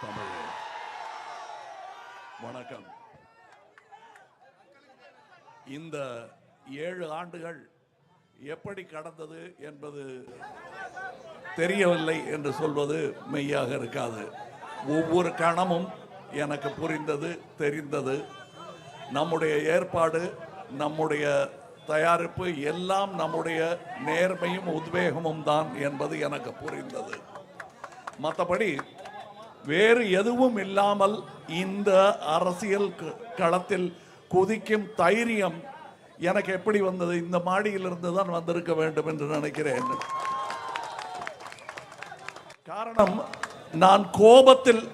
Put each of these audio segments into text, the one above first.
தமிழே. வணக்கம். இந்த ஏழு ஆண்டுகள் எப்படி கடந்தது என்பது தெரியவில்லை என்று சொல்வது மெய்யாக இருக்காது. ஒவ்வொரு கணமும் எனக்கு புரிந்தது தெரிந்தது. நம்முடைய ஏற்பாடு நம்முடைய தயாரிப்பு எல்லாம் நம்முடைய நேர்மையும் உத்வேகமும் தான் என்பது எனக்கு புரிந்தது. மற்றபடி வேறு எதுவும் இல்லாமல் இந்த அரசியல் க- களத்தில் குதிக்கும் தைரியம் எனக்கு எப்படி வந்தது? இந்த மாடியிலிருந்து தான் வந்திருக்க வேண்டும் என்று நினைக்கிறேன். காரணம் நான் கோபத்தில்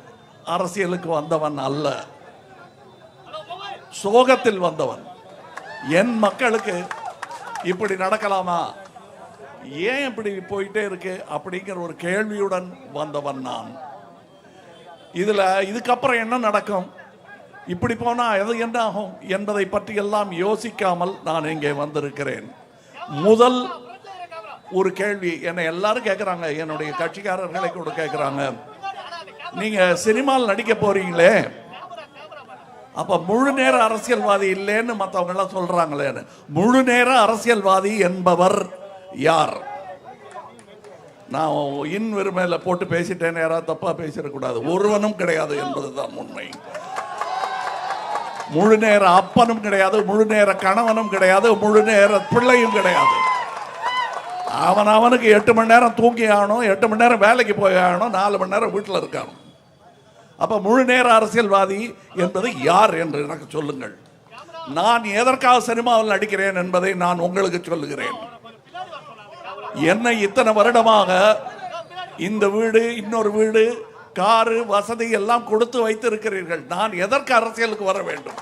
அரசியலுக்கு வந்தவன் அல்ல. சோகத்தில் வந்தவன். என் மக்களுக்கு இப்படி நடக்கலாமா? ஏன் இப்படி போயிட்டே இருக்கு? அப்படிங்கிற ஒரு கேள்வியுடன் வந்தவன் நான். இதில் இதுக்கப்புறம் என்ன நடக்கும்? இப்படி போனால் எது என்ன ஆகும் என்பதை பற்றி எல்லாம் யோசிக்காமல் நான் இங்கே வந்திருக்கிறேன். முதல் ஒரு கேள்வி என்னை எல்லாரும் கேட்குறாங்க என்னுடைய கட்சிக்காரர்களை கூட கேட்குறாங்க நீங்கள் சினிமாவில் நடிக்க போறீங்களே? அப்போ முழு நேர அரசியல்வாதி இல்லைன்னு மற்றவங்க எல்லாம் சொல்றாங்களேன்னு. முழு நேர அரசியல்வாதி என்பவர் யார்? நான் இன் வெறுமையில போட்டு பேசிட்டேன் யாராவது தப்பாக பேசிடக்கூடாது. ஒருவனும் கிடையாது என்பதுதான் உண்மை. முழு நேர அப்பனும் கிடையாது முழு நேர கணவனும் கிடையாது முழு நேர பிள்ளையும் கிடையாது. அவன் அவனுக்கு எட்டு மணி நேரம் தூங்கி ஆகணும் எட்டு மணி நேரம் வேலைக்கு போய் ஆகணும் நாலு மணி நேரம் வீட்டில் இருக்கணும் அப்போ முழு நேர அரசியல்வாதி என்பது யார் என்று எனக்கு சொல்லுங்கள். நான் எதற்காக சினிமாவில் நடிக்கிறேன் என்பதை நான் உங்களுக்கு சொல்லுகிறேன். என்னை இத்தனை வருடமாக இந்த வீடு இன்னொரு வீடு காரு வசதி எல்லாம் கொடுத்து வைத்திருக்கிறீர்கள். நான் எதற்கு அரசியலுக்கு வர வேண்டும்?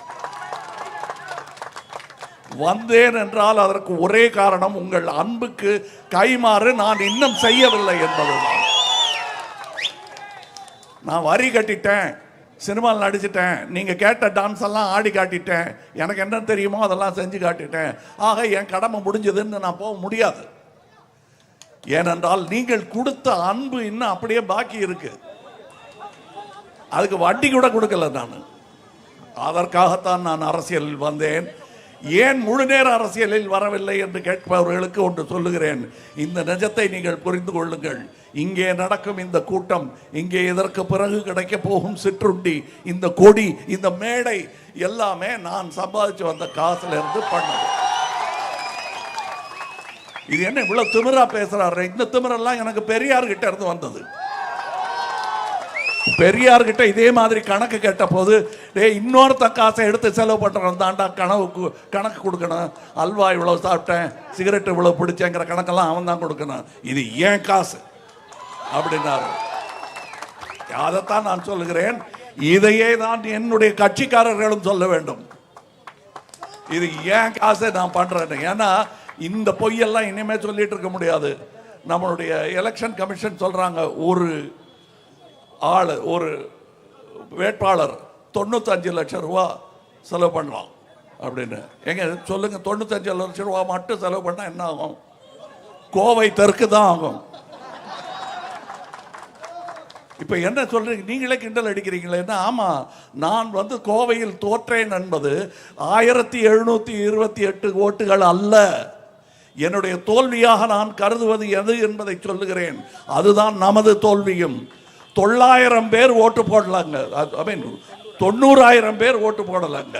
வந்தேன் என்றால் அதற்கு ஒரே காரணம் உங்கள் அன்புக்கு கைமாறு நான் இன்னும் செய்யவில்லை என்பதுதான். நான் வரி கட்டிட்டேன் சினிமாவில் நடிச்சிட்டேன் நீங்க கேட்ட டான்ஸ் எல்லாம் ஆடி காட்டிட்டேன் எனக்கு என்ன தெரியுமோ அதெல்லாம் செஞ்சு காட்டிட்டேன். ஆக என் கடமை முடிஞ்சதுன்னு நான் போக முடியாது. ஏனென்றால் நீங்கள் கொடுத்த அன்பு இன்னும் அப்படியே பாக்கி இருக்கு. அதுக்கு வட்டி கூட கொடுக்கல நான். அதற்காகத்தான் நான் அரசியலில் வந்தேன். ஏன் முழு நேர அரசியலில் வரவில்லை என்று கேட்பவர்களுக்கு ஒன்று சொல்லுகிறேன். இந்த நிஜத்தை நீங்கள் புரிந்து கொள்ளுங்கள். இங்கே நடக்கும் இந்த கூட்டம் இங்கே இதற்கு பிறகு கிடைக்க போகும் சிற்றுண்டி இந்த கொடி இந்த மேடை எல்லாமே நான் சம்பாதிச்சு வந்த காசுல இருந்து பண்ணது. இது என்ன இவ்வளவு திமிரா பேசுறாரு இந்த திமிரெல்லாம் எனக்கு பெரியார் கிட்ட இருந்து வந்தது. பெரியார் கிட்ட இதே மாதிரி கணக்கு கேட்ட போது டேய் இன்னொருத்த காசை எடுத்து செலவு பண்ணுறோம் தாண்டா கனவு கணக்கு கொடுக்கணும். அல்வா இவ்வளவு சாப்பிட்டேன் சிகரெட் இவ்வளவு பிடிச்சேங்கிற கணக்கெல்லாம் அவன் தான் கொடுக்கணும். இது ஏன் காசு? அப்படின்னாரு. அதைத்தான் நான் சொல்லுகிறேன். இதையே தான் என்னுடைய கட்சிக்காரர்களும் சொல்ல வேண்டும். இது ஏன் காசை நான் பண்றேன் ஏன்னா இந்த பொய்யெல்லாம் இனிமே சொல்லிட்டு இருக்க முடியாது. நம்மளுடைய எலெக்ஷன் கமிஷன் சொல்றாங்க ஒரு ஆள் ஒரு வேட்பாளர் தொண்ணூத்தஞ்சு லட்சம் ரூபா செலவு பண்ணலாம் அப்படின்னு. எங்க சொல்லுங்க தொண்ணூத்தஞ்சு லட்சம் ரூபா மட்டும் செலவு பண்ணா என்ன ஆகும்? கோவை தெற்கு தான் ஆகும். இப்ப என்ன சொல்றீங்க? நீங்களே கிண்டல் அடிக்கிறீங்களேன்னா ஆமா நான் வந்து கோவையில் தோற்றேன் என்பது ஆயிரத்தி எழுநூத்தி இருபத்தி எட்டு ஓட்டுகள் அல்ல. என்னுடைய தோல்வியாக நான் கருதுவது எது என்பதை சொல்லுகிறேன். அதுதான் நமது தோல்வியும். தொள்ளாயிரம் பேர் ஓட்டு போடலாங்க. ஐ மீன் தொண்ணூறாயிரம் பேர் ஓட்டு போடலாங்க.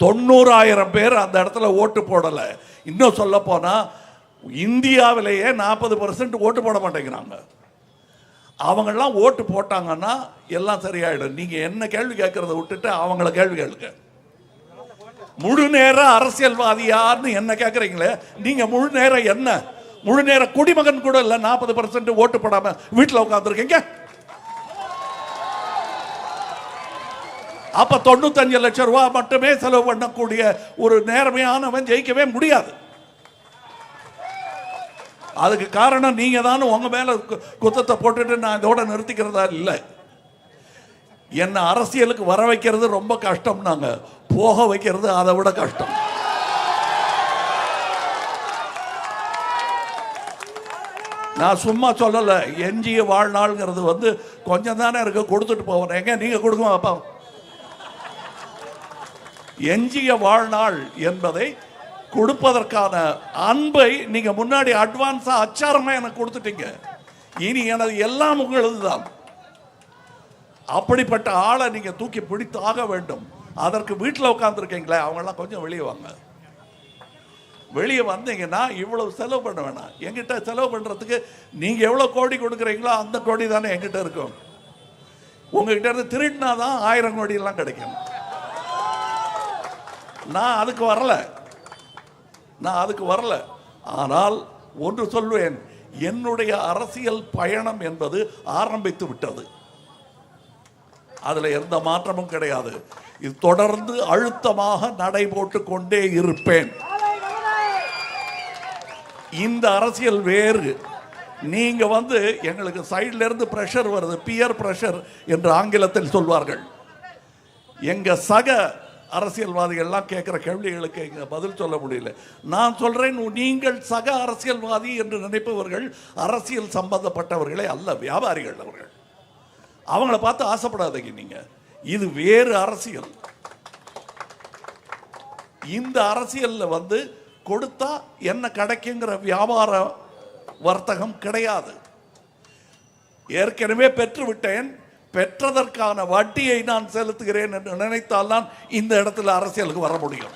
தொண்ணூறாயிரம் பேர் அந்த இடத்துல ஓட்டு போடல. இன்னும் சொல்ல போனா இந்தியாவிலேயே நாற்பது பர்சன்ட் ஓட்டு போட மாட்டேங்கிறாங்க. அவங்கெல்லாம் ஓட்டு போட்டாங்கன்னா எல்லாம் சரியாயிடும். நீங்க என்ன கேள்வி கேட்கறத விட்டுட்டு அவங்கள கேள்வி கேளுங்க. முழு நேர அரசியல்வாதியார்னு என்ன கேட்குறீங்களே நீங்கள் முழு நேரம் என்ன? முழு நேர குடிமகன் கூட இல்லை நாற்பது பர்சன்ட் ஓட்டு போடாமல் வீட்டில் உட்காந்துருக்கீங்க அப்ப தொண்ணூத்தஞ்சு லட்சம் ரூபாய் மட்டுமே செலவு பண்ணக்கூடிய ஒரு நேர்மையானவன் ஜெயிக்கவே முடியாது. அதுக்கு காரணம் நீங்க தான் உங்க மேல கு- குத்தத்தை போட்டுட்டு நான் இதோட நிறுத்திக்கிறதா இல்லை. என்ன அரசியலுக்கு வர வைக்கிறது ரொம்ப கஷ்டம் நாங்கள் போக வைக்கிறது அதை விட கஷ்டம். நான் சும்மா சொல்லலை எஞ்சிய வாழ்நாள்ங்கிறது வந்து கொஞ்சம் தானே இருக்கு கொடுத்துட்டு போவேன். எங்க? நீங்க கொடுங்க அப்பா. எஞ்சிய வாழ்நாள் என்பதை கொடுப்பதற்கான அன்பை நீங்க முன்னாடி அட்வான்ஸா அச்சாரமா எனக்கு கொடுத்துட்டீங்க. இனி எனது எல்லாம் உங்களது தான் அப்படிப்பட்ட ஆளை நீங்க தூக்கி பிடித்தாக வேண்டும். அதற்கு வீட்டில் உட்காந்துருக்கீங்களே அவங்கெல்லாம் கொஞ்சம் வெளியே வாங்க. வெளியே வந்தீங்கன்னா இவ்வளவு செலவு பண்ண வேணாம். எங்கிட்ட செலவு பண்ணுறதுக்கு நீங்கள் எவ்வளோ கோடி கொடுக்குறீங்களோ அந்த கோடி தானே எங்கிட்ட இருக்கும். உங்ககிட்ட இருந்து திருடினா தான் ஆயிரம் கோடி எல்லாம் கிடைக்கும். நான் அதுக்கு வரல. நான் அதுக்கு வரல. ஆனால் ஒன்று சொல்வேன் என்னுடைய அரசியல் பயணம் என்பது ஆரம்பித்து விட்டது. அதில் எந்த மாற்றமும் கிடையாது. இது தொடர்ந்து அழுத்தமாக நடைபோட்டு கொண்டே இருப்பேன். இந்த அரசியல் வேறு. நீங்கள் வந்து எங்களுக்கு சைட்லேருந்து இருந்து வருது. பியர் ப்ரெஷர் என்று ஆங்கிலத்தில் சொல்வார்கள். எங்கள் சக அரசியல்வாதிகள்லாம் கேட்குற கேள்விகளுக்கு இங்கே பதில் சொல்ல முடியல. நான் சொல்கிறேன் நீங்கள் சக அரசியல்வாதி என்று நினைப்பவர்கள் அரசியல் சம்பந்தப்பட்டவர்களே அல்ல வியாபாரிகள் அவர்கள். அவங்கள பார்த்து ஆசைப்படாதீங்க நீங்க. இது வேறு அரசியல். இந்த அரசியல்ல வந்து கொடுத்தா என்ன கிடைக்குங்கிற வியாபார வர்த்தகம் கிடையாது. ஏற்கனவே பெற்று விட்டேன். பெற்றதற்கான வட்டியை நான் செலுத்துகிறேன் என்று நினைத்தால் தான் இந்த இடத்துல அரசியலுக்கு வர முடியும்.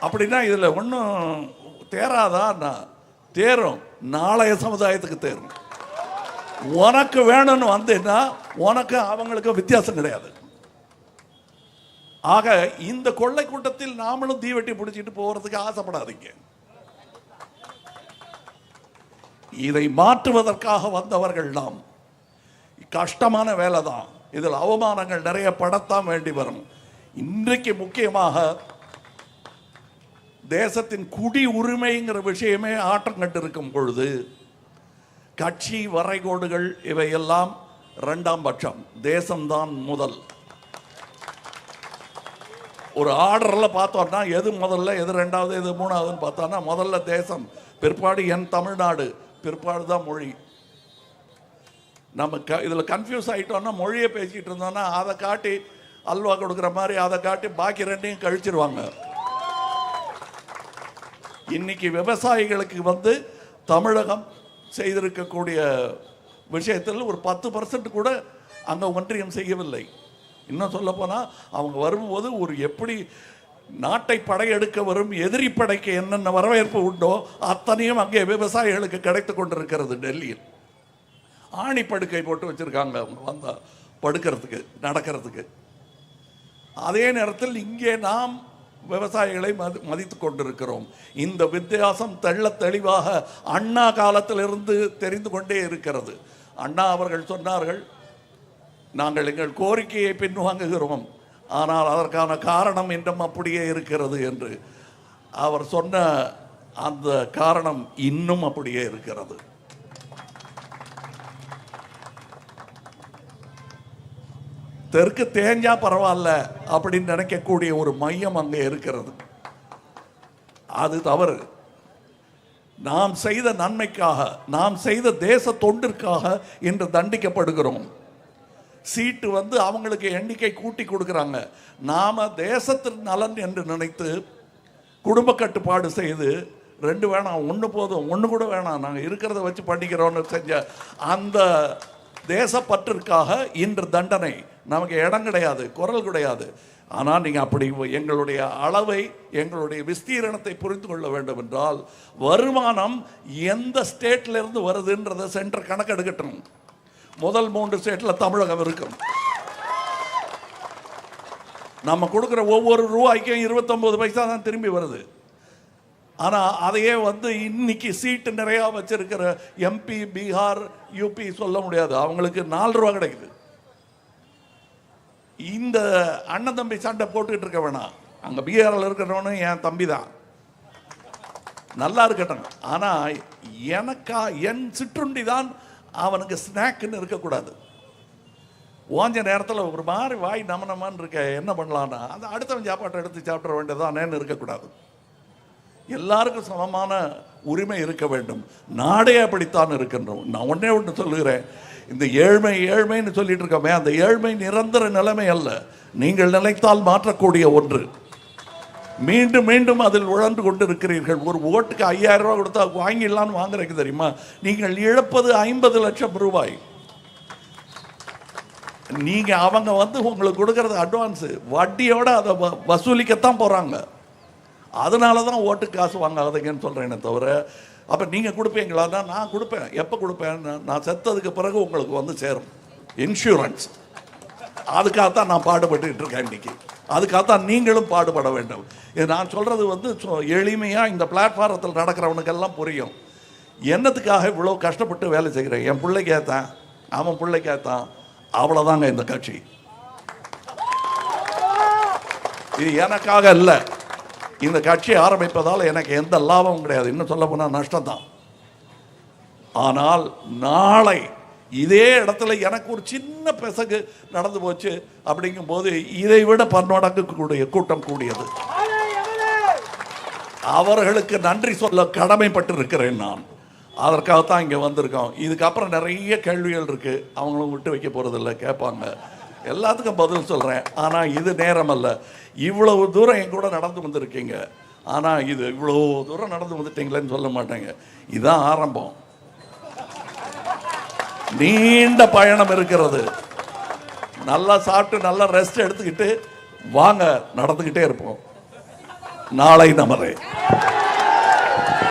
அப்படின்னா இதுல ஒன்றும் தேராதா நான் தேரும் நாளைய சமுதாயத்துக்கு தேரும் உனக்கு வேணும்னு வந்தேன்னா உனக்கு அவங்களுக்கு வித்தியாசம் கிடையாது. ஆக இந்த கொள்ளை கூட்டத்தில் நாமளும் தீவெட்டி பிடிச்சிட்டு போறதுக்கு ஆசைப்படாதீங்க. இதை மாற்றுவதற்காக வந்தவர்கள் நாம். கஷ்டமான வேலை தான் இதில் அவமானங்கள் நிறைய படத்தான் வேண்டி வரும். இன்றைக்கு முக்கியமாக தேசத்தின் குடி உரிமைங்கிற விஷயமே ஆட்டம் கண்டிருக்கும் பொழுது கட்சி வரைகோடுகள் இவையெல்லாம் ரெண்டாம் பட்சம் தேசம்தான் முதல். ஒரு ஆர்டரில் பார்த்தோம்னா எது முதல்ல எது ரெண்டாவது எது மூணாவதுன்னு பார்த்தோம்னா முதல்ல தேசம் பிற்பாடு என் தமிழ்நாடு பிற்பாடு தான் மொழி. நம்ம க இதில் கன்ஃபியூஸ் ஆகிட்டோம்னா மொழியை பேசிக்கிட்டு இருந்தோம்னா அதை காட்டி அல்வா கொடுக்குற மாதிரி அதை காட்டி பாக்கி ரெண்டையும் கழிச்சிருவாங்க. இன்னைக்கு விவசாயிகளுக்கு வந்து தமிழகம் செய்திருக்கக்கூடிய விஷயத்தில் ஒரு பத்து பர்சன்ட் கூட அங்கே ஒன்றியம் செய்யவில்லை. இன்னும் சொல்லப்போனால் அவங்க வரும்போது ஒரு எப்படி நாட்டை படையெடுக்க வரும் எதிரி படைக்கு என்னென்ன வரவேற்பு உண்டோ அத்தனையும் அங்கே விவசாயிகளுக்கு கிடைத்து கொண்டிருக்கிறது டெல்லியில். ஆணி படுக்கை போட்டு வச்சிருக்காங்க அவங்க வந்தால் படுக்கிறதுக்கு நடக்கிறதுக்கு. அதே நேரத்தில் இங்கே நாம் விவசாயிகளை மதி மதித்து கொண்டிருக்கிறோம். இந்த வித்தியாசம் தெள்ள தெளிவாக அண்ணா காலத்திலிருந்து தெரிந்து கொண்டே இருக்கிறது. அண்ணா அவர்கள் சொன்னார்கள் நாங்கள் எங்கள் கோரிக்கையை பின்வாங்குகிறோம். ஆனால் அதற்கான காரணம் இன்னும் அப்படியே இருக்கிறது என்று. அவர் சொன்ன அந்த காரணம் இன்னும் அப்படியே இருக்கிறது. தெற்கு தேஞ்சா பரவாயில்ல அப்படின்னு நினைக்கக்கூடிய ஒரு மையம் அங்கே இருக்கிறது. அது தவறு. நாம் செய்த நன்மைக்காக நாம் செய்த தேச தொண்டிற்காக இன்று தண்டிக்கப்படுகிறோம். சீட்டு வந்து அவங்களுக்கு எண்ணிக்கை கூட்டி கொடுக்குறாங்க. நாம் தேசத்தின் நலன் என்று நினைத்து குடும்ப கட்டுப்பாடு செய்து ரெண்டு வேணாம் ஒன்று போதும் ஒன்று கூட வேணாம் நாங்கள் இருக்கிறத வச்சு பண்ணிக்கிறோன்னு செஞ்ச அந்த தேசப்பற்றிற்காக இன்று தண்டனை. நமக்கு இடம் கிடையாது குரல் கிடையாது. ஆனால் நீங்கள் அப்படி எங்களுடைய அளவை எங்களுடைய விஸ்தீரணத்தை புரிந்து கொள்ள வேண்டும் என்றால் வருமானம் எந்த ஸ்டேட்ல இருந்து வருதுன்றதை சென்டர் கணக்கெடுக்கட்டும் முதல் மூன்று ஸ்டேட்டில் தமிழகம் இருக்கும். நம்ம கொடுக்குற ஒவ்வொரு ரூபாய்க்கும் இருபத்தொம்போது பைசா தான் திரும்பி வருது. ஆனால் அதையே வந்து இன்னைக்கு சீட்டு நிறையா வச்சிருக்கிற எம்பி பீகார் யூபி சொல்ல முடியாது. அவங்களுக்கு நாலு ரூபா கிடைக்குது. இந்த அண்ணன் தம்பி சண்டை போட்டுக்கிட்டு இருக்க வேணாம். அங்கே பீகாரில் இருக்கிறவனும் என் தம்பி தான். நல்லா இருக்கட்டும். ஆனால் எனக்கா என் சிற்றுண்டி தான் அவனுக்கு ஸ்நாக்குன்னு இருக்கக்கூடாது. ஓஞ்ச நேரத்தில் ஒரு மாதிரி வாய் நமனமான்னு இருக்க என்ன பண்ணலான்னா அது அடுத்தவன் சாப்பாட்டை எடுத்து சாப்பிட வேண்டியதானேன்னு இருக்கக்கூடாது. எல்லாருக்கும் சமமான உரிமை இருக்க வேண்டும். நாடே அப்படித்தான் இருக்கின்றோம். நான் ஒன்றே ஒன்று சொல்லுகிறேன். இந்த ஏழ்மை ஏழ்மைன்னு சொல்லிட்டு இருக்கோமே அந்த ஏழ்மை நிரந்தர நிலைமை அல்ல. நீங்கள் நினைத்தால் மாற்றக்கூடிய ஒன்று. மீண்டும் மீண்டும் அதில் உழன்று கொண்டு இருக்கிறீர்கள் ஒரு ஓட்டுக்கு ஐயாயிரம் ரூபாய் கொடுத்தா வாங்கிடலான்னு வாங்குறதுக்கு தெரியுமா? நீங்கள் இழப்பது ஐம்பது லட்சம் ரூபாய். நீங்க அவங்க வந்து உங்களுக்கு கொடுக்கறது அட்வான்ஸ் வட்டியோட அதை வ- வசூலிக்கத்தான் போறாங்க. அதனால தான் ஓட்டு காசு வாங்காதீங்கன்னு சொல்கிறேனே தவிர அப்போ நீங்கள் கொடுப்பீங்களா? தான் நான் கொடுப்பேன். எப்போ கொடுப்பேன் நான் செத்ததுக்கு பிறகு உங்களுக்கு வந்து சேரும். இன்சூரன்ஸ் அதுக்காகத்தான் நான் பாடுபட்டுக்கிட்டு இருக்கேன் இன்னைக்கு. அதுக்காகத்தான் நீங்களும் பாடுபட வேண்டும். இது நான் சொல்கிறது வந்து சொ- இந்த பிளாட்ஃபாரத்தில் நடக்கிறவனுக்கெல்லாம் புரியும். என்னத்துக்காக இவ்வளோ கஷ்டப்பட்டு வேலை செய்கிறேன் என் பிள்ளைக்கேத்தான் அவன் பிள்ளைக்கேத்தான் அவ்வளோதாங்க இந்த கட்சி. இது எனக்காக இல்லை. இந்த கட்சியை ஆரம்பிப்பதால் எனக்கு எந்த லாபமும் கிடையாது. இன்னும் சொல்ல போனால் நஷ்டம்தான். ஆனால் நாளை இதே இடத்துல எனக்கு ஒரு சின்ன பிசகு நடந்து போச்சு அப்படிங்கும்போது இதை விட பன்மடங்கு கூடிய கூட்டம் கூடியது. அவர்களுக்கு நன்றி சொல்ல கடமைப்பட்டு இருக்கிறேன் நான். அதற்காகத்தான் இங்கே வந்திருக்கோம். இதுக்கப்புறம் நிறைய கேள்விகள் இருக்கு. அவங்களும் விட்டு வைக்க போகிறதில்ல கேட்பாங்க. எல்லாத்துக்கும் பதில் சொல்கிறேன் ஆனால் இது நேரம் அல்ல இவ்வளவு தூரம் என் கூட நடந்து வந்திருக்கீங்க. ஆனால் இது இவ்வளோ தூரம் நடந்து வந்துட்டீங்களேன்னு சொல்ல மாட்டேங்க. இதுதான் ஆரம்பம். நீண்ட பயணம் இருக்கிறது. நல்லா சாப்பிட்டு நல்லா ரெஸ்ட் எடுத்துக்கிட்டு வாங்க நடந்துக்கிட்டே இருப்போம். நாளை நமரே.